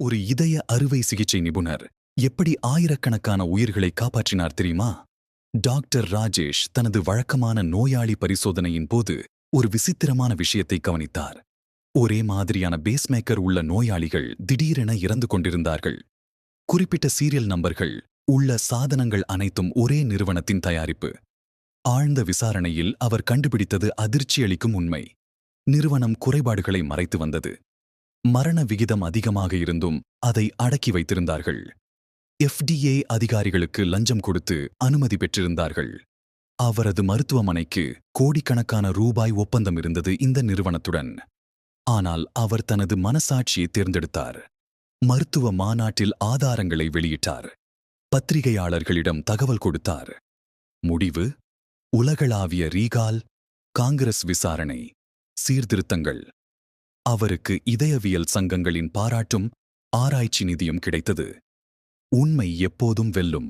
ஒரு இதய அறுவை சிகிச்சை நிபுணர் எப்படி ஆயிரக்கணக்கான உயிர்களை காப்பாற்றினார் தெரியுமா? டாக்டர் ராஜேஷ் தனது வழக்கமான நோயாளி பரிசோதனையின் போது ஒரு விசித்திரமான விஷயத்தை கவனித்தார். ஒரே மாதிரியான பேஸ்மேக்கர் உள்ள நோயாளிகள் திடீரென இறந்து கொண்டிருந்தார்கள். குறிப்பிட்ட சீரியல் நம்பர்கள் உள்ள சாதனங்கள் அனைத்தும் ஒரே நிறுவனத்தின் தயாரிப்பு. ஆழ்ந்த விசாரணையில் அவர் கண்டுபிடித்தது அதிர்ச்சியளிக்கும் உண்மை. நிறுவனம் குறைபாடுகளை மறைத்து வந்தது. மரண விகிதம் அதிகமாக இருந்தும் அதை அடக்கி வைத்திருந்தார்கள். எஃப்டிஏ அதிகாரிகளுக்கு லஞ்சம் கொடுத்து அனுமதி பெற்றிருந்தார்கள். அவரது மருத்துவமனைக்கு கோடிக்கணக்கான ரூபாய் ஒப்பந்தம் இருந்தது இந்த நிறுவனத்துடன். ஆனால் அவர் தனது மனசாட்சியை தேர்ந்தெடுத்தார். மருத்துவ மாநாட்டில் ஆதாரங்களை வெளியிட்டார். பத்திரிகையாளர்களிடம் தகவல் கொடுத்தார். முடிவு? உலகளாவிய ரீகால் காங்கிரஸ் விசாரணை. சீர்திருத்தங்கள். அவருக்கு இதயவியல் சங்கங்களின் பாராட்டும் ஆராய்ச்சி நிதியும் கிடைத்தது. உண்மை எப்போதும் வெல்லும்.